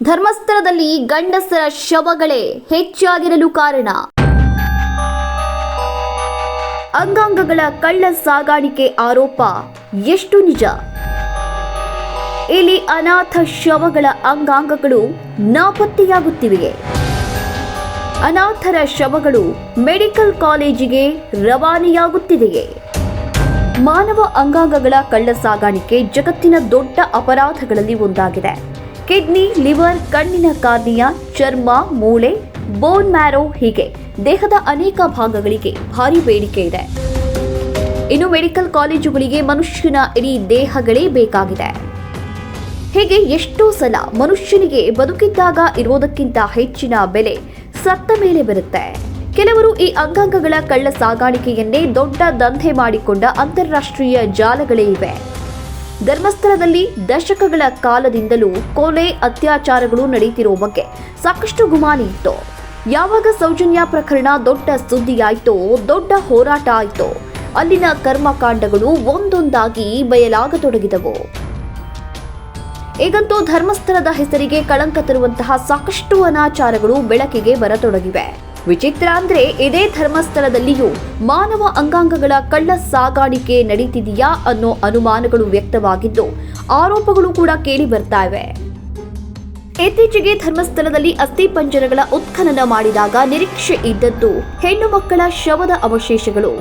ಧರ್ಮಸ್ಥಳದಲ್ಲಿ ಗಂಡಸರ ಶವಗಳೇ ಹೆಚ್ಚಾಗಿರಲು ಕಾರಣ. ಅಂಗಾಂಗಗಳ ಕಳ್ಳ ಸಾಗಾಣಿಕೆ ಆರೋಪ ಎಷ್ಟು ನಿಜ? ಇಲ್ಲಿ ಅನಾಥ ಶವಗಳ ಅಂಗಾಂಗಗಳು ನಾಪತ್ತೆಯಾಗುತ್ತಿವೆ ಅನಾಥರ ಶವಗಳು ಮೆಡಿಕಲ್ ಕಾಲೇಜಿಗೆ ರವಾನೆಯಾಗುತ್ತಿದೆಯೇ? ಮಾನವ ಅಂಗಾಂಗಗಳ ಕಳ್ಳ ಸಾಗಾಣಿಕೆ ಜಗತ್ತಿನ ದೊಡ್ಡ ಅಪರಾಧಗಳಲ್ಲಿ ಒಂದಾಗಿದೆ. ಕಿಡ್ನಿ, ಲಿವರ್, ಕಣ್ಣಿನ ಕಾರ್ನಿಯ, ಚರ್ಮ, ಮೂಳೆ, ಬೋನ್ ಮ್ಯಾರೋ ಹೀಗೆ ದೇಹದ ಅನೇಕ ಭಾಗಗಳಿಗೆ ಭಾರಿ ಬೇಡಿಕೆ ಇದೆ. ಇನ್ನು ಮೆಡಿಕಲ್ ಕಾಲೇಜುಗಳಿಗೆ ಮನುಷ್ಯನ ಇಡೀ ದೇಹಗಳೇ ಬೇಕಾಗಿದೆ. ಹೀಗೆ ಎಷ್ಟೋ ಸಲ ಮನುಷ್ಯನಿಗೆ ಬದುಕಿದ್ದಾಗ ಇರೋದಕ್ಕಿಂತ ಹೆಚ್ಚಿನ ಬೆಲೆ ಸತ್ತ ಮೇಲೆ ಬರುತ್ತೆ. ಕೆಲವರು ಈ ಅಂಗಾಂಗಗಳ ಕಳ್ಳ ಸಾಗಾಣಿಕೆಯನ್ನೇ ದೊಡ್ಡ ದಂಧೆ ಮಾಡಿಕೊಂಡ ಅಂತಾರಾಷ್ಟ್ರೀಯ ಜಾಲಗಳೇ ಇವೆ. ಧರ್ಮಸ್ಥಳದಲ್ಲಿ ದಶಕಗಳ ಕಾಲದಿಂದಲೂ ಕೊಲೆ, ಅತ್ಯಾಚಾರಗಳು ನಡೆಯುತ್ತಿರುವ ಬಗ್ಗೆ ಸಾಕಷ್ಟು ಗುಮಾನಿ ಇತ್ತು. ಯಾವಾಗ ಸೌಜನ್ಯ ಪ್ರಕರಣ ದೊಡ್ಡ ಸುದ್ದಿಯಾಯಿತೋ, ದೊಡ್ಡ ಹೋರಾಟ ಆಯಿತು, ಅಲ್ಲಿನ ಕರ್ಮಕಾಂಡಗಳು ಒಂದೊಂದಾಗಿ ಬಯಲಾಗತೊಡಗಿದವು. ಈಗಂತೂ ಧರ್ಮಸ್ಥಳದ ಹೆಸರಿಗೆ ಕಳಂಕ ತರುವಂತಹ ಸಾಕಷ್ಟು ಅನಾಚಾರಗಳು ಬೆಳಕಿಗೆ ಬರತೊಡಗಿವೆ. ವಿಚಿತ್ರ ಅಂದ್ರೆ ಇದೇ ಧರ್ಮಸ್ಥಳದಲ್ಲಿಯೂ ಮಾನವ ಅಂಗಾಂಗಗಳ ಕಳ್ಳ ಸಾಗಾಣಿಕೆ ನಡೀತಿದೆಯಾ ಅನ್ನೋ ಅನುಮಾನಗಳು ವ್ಯಕ್ತವಾಗಿದ್ದು, ಆರೋಪಗಳು ಕೂಡ ಕೇಳಿ ಬರ್ತಾ ಇವೆ. ಇತ್ತೀಚೆಗೆ ಧರ್ಮಸ್ಥಳದಲ್ಲಿ ಅಸ್ಥಿಪಂಜರಗಳ ಉತ್ಖನನ ಮಾಡಿದಾಗ ನಿರೀಕ್ಷೆ ಇದ್ದದ್ದು ಹೆಣ್ಣು ಮಕ್ಕಳ ಶವದ ಅವಶೇಷಗಳು.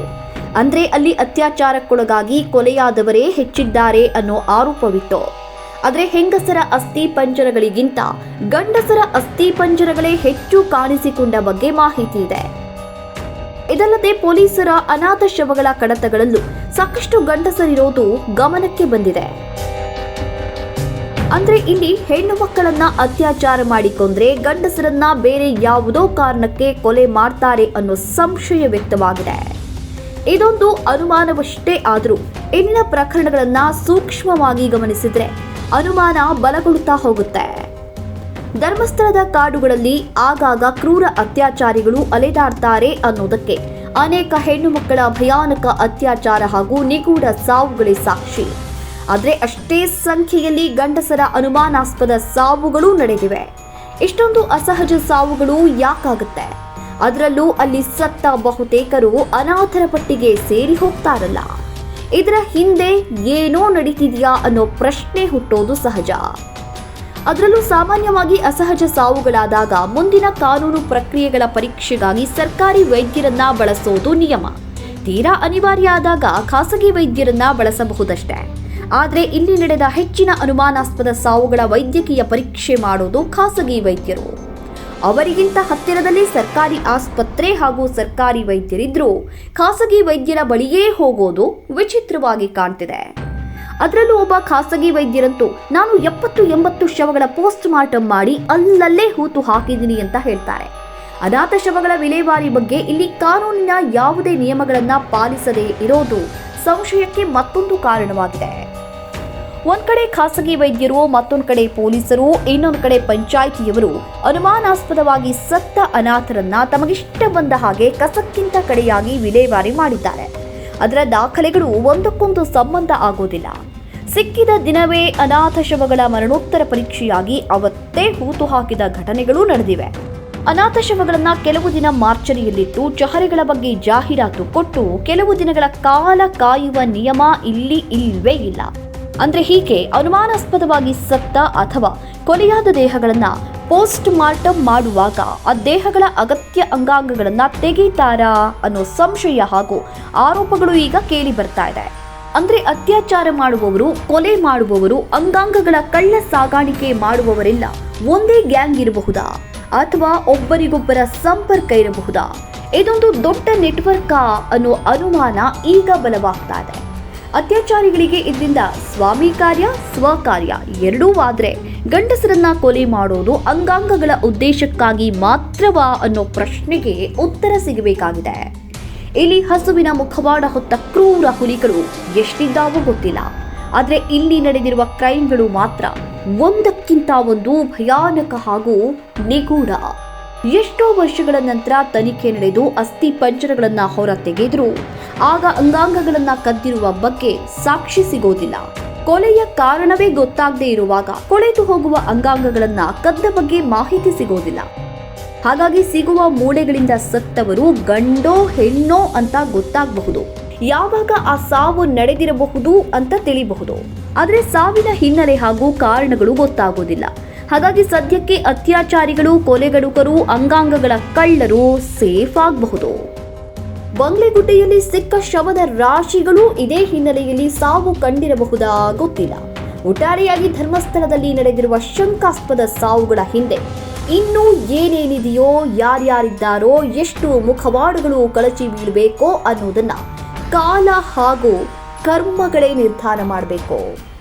ಅಂದ್ರೆ ಅಲ್ಲಿ ಅತ್ಯಾಚಾರಕ್ಕೊಳಗಾಗಿ ಕೊಲೆಯಾದವರೇ ಹೆಚ್ಚಿದ್ದಾರೆ ಅನ್ನೋ ಆರೋಪವಿತ್ತು. ಆದರೆ ಹೆಂಗಸರ ಅಸ್ಥಿ ಪಂಜರಗಳಿಗಿಂತ ಗಂಡಸರ ಅಸ್ಥಿ ಪಂಜರಗಳೇ ಹೆಚ್ಚು ಕಾಣಿಸಿಕೊಂಡ ಬಗ್ಗೆ ಮಾಹಿತಿ ಇದೆ. ಇದಲ್ಲದೆ ಪೊಲೀಸರ ಅನಾಥ ಶವಗಳ ಕಡತಗಳಲ್ಲೂ ಸಾಕಷ್ಟು ಗಂಡಸರಿರೋದು ಗಮನಕ್ಕೆ ಬಂದಿದೆ. ಅಂದ್ರೆ ಇಲ್ಲಿ ಹೆಣ್ಣು ಮಕ್ಕಳನ್ನ ಅತ್ಯಾಚಾರ ಮಾಡಿಕೊಂಡ್ರೆ ಗಂಡಸರನ್ನ ಬೇರೆ ಯಾವುದೋ ಕಾರಣಕ್ಕೆ ಕೊಲೆ ಮಾಡ್ತಾರೆ ಅನ್ನೋ ಸಂಶಯ ವ್ಯಕ್ತವಾಗಿದೆ. ಇದೊಂದು ಅನುಮಾನವಷ್ಟೇ ಆದರೂ ಇಲ್ಲಿನ ಪ್ರಕರಣಗಳನ್ನ ಸೂಕ್ಷ್ಮವಾಗಿ ಗಮನಿಸಿದ್ರೆ ಅನುಮಾನ ಬಲಗೊಳ್ಳುತ್ತಾ ಹೋಗುತ್ತೆ. ಧರ್ಮಸ್ಥಳದ ಕಾಡುಗಳಲ್ಲಿ ಆಗಾಗ ಕ್ರೂರ ಅತ್ಯಾಚಾರಿಗಳು ಅಲೆದಾಡ್ತಾರೆ ಅನ್ನೋದಕ್ಕೆ ಅನೇಕ ಹೆಣ್ಣು ಮಕ್ಕಳ ಭಯಾನಕ ಅತ್ಯಾಚಾರ ಹಾಗೂ ನಿಗೂಢ ಸಾವುಗಳೇ ಸಾಕ್ಷಿ. ಆದರೆ ಅಷ್ಟೇ ಸಂಖ್ಯೆಯಲ್ಲಿ ಗಂಡಸರ ಅನುಮಾನಾಸ್ಪದ ಸಾವುಗಳು ನಡೆದಿವೆ. ಇಷ್ಟೊಂದು ಅಸಹಜ ಸಾವುಗಳು ಯಾಕಾಗುತ್ತೆ? ಅದರಲ್ಲೂ ಅಲ್ಲಿ ಸತ್ತ ಬಹುತೇಕರು ಅನಾಥರ ಪಟ್ಟಿಗೆ ಸೇರಿ ಹೋಗ್ತಾರಲ್ಲ. ಇದರ ಹಿಂದೆ ಏನೋ ನಡೀತಿದೆಯಾ ಅನ್ನೋ ಪ್ರಶ್ನೆ ಹುಟ್ಟೋದು ಸಹಜ. ಅದರಲ್ಲೂ ಸಾಮಾನ್ಯವಾಗಿ ಅಸಹಜ ಸಾವುಗಳಾದಾಗ ಮುಂದಿನ ಕಾನೂನು ಪ್ರಕ್ರಿಯೆಗಳ ಪರೀಕ್ಷೆಗಾಗಿ ಸರ್ಕಾರಿ ವೈದ್ಯರನ್ನ ಬಳಸೋದು ನಿಯಮ. ತೀರಾ ಅನಿವಾರ್ಯ ಆದಾಗ ಖಾಸಗಿ ವೈದ್ಯರನ್ನ ಬಳಸಬಹುದಷ್ಟೇ. ಆದರೆ ಇಲ್ಲಿ ನಡೆದ ಹೆಚ್ಚಿನ ಅನುಮಾನಾಸ್ಪದ ಸಾವುಗಳ ವೈದ್ಯಕೀಯ ಪರೀಕ್ಷೆ ಮಾಡೋದು ಖಾಸಗಿ ವೈದ್ಯರು. ಅವರಿಗಿಂತ ಹತ್ತಿರದಲ್ಲಿ ಸರ್ಕಾರಿ ಆಸ್ಪತ್ರೆ ಹಾಗೂ ಸರ್ಕಾರಿ ವೈದ್ಯರಿದ್ರೂ. ಖಾಸಗಿ ವೈದ್ಯರ ಬಳಿಯೇ ಹೋಗೋದು ವಿಚಿತ್ರವಾಗಿ ಕಾಣ್ತಿದೆ. ಅದರಲ್ಲೂ ಒಬ್ಬ ಖಾಸಗಿ ವೈದ್ಯರಂತೂ, ನಾನು ಎಪ್ಪತ್ತು ಎಂಬತ್ತು ಶವಗಳ ಪೋಸ್ಟ್ ಮಾರ್ಟಮ್ ಮಾಡಿ ಅಲ್ಲಲ್ಲೇ ಹೂತು ಹಾಕಿದ್ದೀನಿ ಅಂತ ಹೇಳ್ತಾರೆ. ಅನಾಥ ಶವಗಳ ವಿಲೇವಾರಿ ಬಗ್ಗೆ ಇಲ್ಲಿ ಕಾನೂನಿನ ಯಾವುದೇ ನಿಯಮಗಳನ್ನ ಪಾಲಿಸದೇ ಇರೋದು ಸಂಶಯಕ್ಕೆ ಮತ್ತೊಂದು ಕಾರಣವಾಗಿದೆ. ಒಂದ್ ಕಡೆ ಖಾಸಗಿ ವೈದ್ಯರು, ಮತ್ತೊಂದು ಕಡೆ ಪೊಲೀಸರು, ಇನ್ನೊಂದು ಕಡೆ ಪಂಚಾಯಿತಿಯವರು ಅನುಮಾನಾಸ್ಪದವಾಗಿ ಸತ್ತ ಅನಾಥರನ್ನ ತಮಗಿಷ್ಟ ಬಂದ ಹಾಗೆ ಕಸಕ್ಕಿಂತ ಕಡೆಯಾಗಿ ವಿಲೇವಾರಿ ಮಾಡಿದ್ದಾರೆ. ಅದರ ದಾಖಲೆಗಳು ಒಂದಕ್ಕೊಂದು ಸಂಬಂಧ ಆಗೋದಿಲ್ಲ. ಸಿಕ್ಕಿದ ದಿನವೇ ಅನಾಥ ಶವಗಳ ಮರಣೋತ್ತರ ಪರೀಕ್ಷೆಯಾಗಿ ಅವತ್ತೇ ಹೂತು ಹಾಕಿದ ಘಟನೆಗಳು ನಡೆದಿವೆ. ಅನಾಥ ಶವಗಳನ್ನ ಕೆಲವು ದಿನ ಮಾರ್ಚರಿಯಲ್ಲಿಟ್ಟು ಚಹರೆಗಳ ಬಗ್ಗೆ ಜಾಹೀರಾತು ಕೊಟ್ಟು ಕೆಲವು ದಿನಗಳ ಕಾಲ ಕಾಯುವ ನಿಯಮ ಇಲ್ಲಿ ಇಲ್ಲವೇ ಇಲ್ಲ. ಅಂದ್ರೆ ಹೀಗೆ ಅನುಮಾನಾಸ್ಪದವಾಗಿ ಸತ್ತ ಅಥವಾ ಕೊಲೆಯಾದ ದೇಹಗಳನ್ನ ಪೋಸ್ಟ್ ಮಾರ್ಟಮ್ ಮಾಡುವಾಗ ಆ ದೇಹಗಳ ಅಗತ್ಯ ಅಂಗಾಂಗಗಳನ್ನ ತೆಗೀತಾರಾ ಅನ್ನೋ ಸಂಶಯ ಹಾಗೂ ಆರೋಪಗಳು ಈಗ ಕೇಳಿ ಬರ್ತಾ ಇದೆ. ಅಂದ್ರೆ ಅತ್ಯಾಚಾರ ಮಾಡುವವರು, ಕೊಲೆ ಮಾಡುವವರು, ಅಂಗಾಂಗಗಳ ಕಳ್ಳ ಸಾಗಾಣಿಕೆ ಮಾಡುವವರೆಲ್ಲ ಒಂದೇ ಗ್ಯಾಂಗ್ ಇರಬಹುದಾ? ಅಥವಾ ಒಬ್ಬರಿಗೊಬ್ಬರ ಸಂಪರ್ಕ ಇರಬಹುದಾ? ಇದೊಂದು ದೊಡ್ಡ ನೆಟ್ವರ್ಕ್ ಅನ್ನೋ ಅನುಮಾನ ಈಗ ಬಲವಾಗ್ತಾ ಇದೆ. ಅತ್ಯಾಚಾರಿಗಳಿಗೆ ಇದರಿಂದ ಸ್ವಾಮಿ ಕಾರ್ಯ, ಸ್ವಕಾರ್ಯ ಎರಡೂ ಆದರೆ ಗಂಡಸರನ್ನ ಕೊಲೆ ಮಾಡೋದು ಅಂಗಾಂಗಗಳ ಉದ್ದೇಶಕ್ಕಾಗಿ ಮಾತ್ರವಾ ಅನ್ನೋ ಪ್ರಶ್ನೆಗೆ ಉತ್ತರ ಸಿಗಬೇಕಾಗಿದೆ. ಇಲ್ಲಿ ಹಸುವಿನ ಮುಖವಾಡ ಹೊತ್ತ ಕ್ರೂರ ಹುಲಿಗಳು ಎಷ್ಟಿದ್ದಾವೋ ಗೊತ್ತಿಲ್ಲ. ಆದರೆ ಇಲ್ಲಿ ನಡೆದಿರುವ ಕ್ರೈಮ್ಗಳು ಮಾತ್ರ ಒಂದಕ್ಕಿಂತ ಒಂದು ಭಯಾನಕ ಹಾಗೂ ನಿಗೂಢ. ಎಷ್ಟೋ ವರ್ಷಗಳ ನಂತರ ತನಿಖೆ ನಡೆದು ಅಸ್ಥಿ ಪಂಜರಗಳನ್ನ ಹೊರ ತೆಗೆದರೂ ಆಗ ಅಂಗಾಂಗಗಳನ್ನ ಕದ್ದಿರುವ ಬಗ್ಗೆ ಸಾಕ್ಷಿ ಸಿಗೋದಿಲ್ಲ. ಕೊಲೆಯ ಕಾರಣವೇ ಗೊತ್ತಾಗದೇ ಇರುವಾಗ ಕೊಳೆತು ಹೋಗುವ ಅಂಗಾಂಗಗಳನ್ನ ಕದ್ದ ಬಗ್ಗೆ ಮಾಹಿತಿ ಸಿಗೋದಿಲ್ಲ. ಹಾಗಾಗಿ ಸಿಗುವ ಮೂಳೆಗಳಿಂದ ಸತ್ತವರು ಗಂಡೋ, ಹೆಣ್ಣೋ ಅಂತ ಗೊತ್ತಾಗಬಹುದು. ಯಾವಾಗ ಆ ಸಾವು ನಡೆದಿರಬಹುದು ಅಂತ ತಿಳಿಬಹುದು. ಆದರೆ ಸಾವಿನ ಹಿನ್ನೆಲೆ ಹಾಗೂ ಕಾರಣಗಳು ಗೊತ್ತಾಗೋದಿಲ್ಲ. ಹಾಗಾಗಿ ಸದ್ಯಕ್ಕೆ ಅತ್ಯಾಚಾರಿಗಳು ಕೊಲೆಗಡುಕರು ಅಂಗಾಂಗಗಳ ಕಳ್ಳರು ಸೇಫ್ ಆಗಬಹುದು. ಬಂಗ್ಲೆಗುಡ್ಡೆಯಲ್ಲಿ ಸಿಕ್ಕ ಶವದ ರಾಶಿಗಳು ಇದೇ ಹಿನ್ನೆಲೆಯಲ್ಲಿ ಸಾವು ಕಂಡಿರಬಹುದಾ ಗೊತ್ತಿಲ್ಲ. ಒಟ್ಟಾರೆಯಾಗಿ ಧರ್ಮಸ್ಥಳದಲ್ಲಿ ನಡೆದಿರುವ ಶಂಕಾಸ್ಪದ ಸಾವುಗಳ ಹಿಂದೆ ಇನ್ನೂ ಏನೇನಿದೆಯೋ, ಯಾರ್ಯಾರಿದ್ದಾರೋ, ಎಷ್ಟು ಮುಖವಾಡುಗಳು ಕಳಚಿ ಬೀಳಬೇಕೋ ಅನ್ನೋದನ್ನ ಕಾಲ ಹಾಗೂ ಕರ್ಮಗಳೇ ನಿರ್ಧಾರ ಮಾಡಬೇಕು.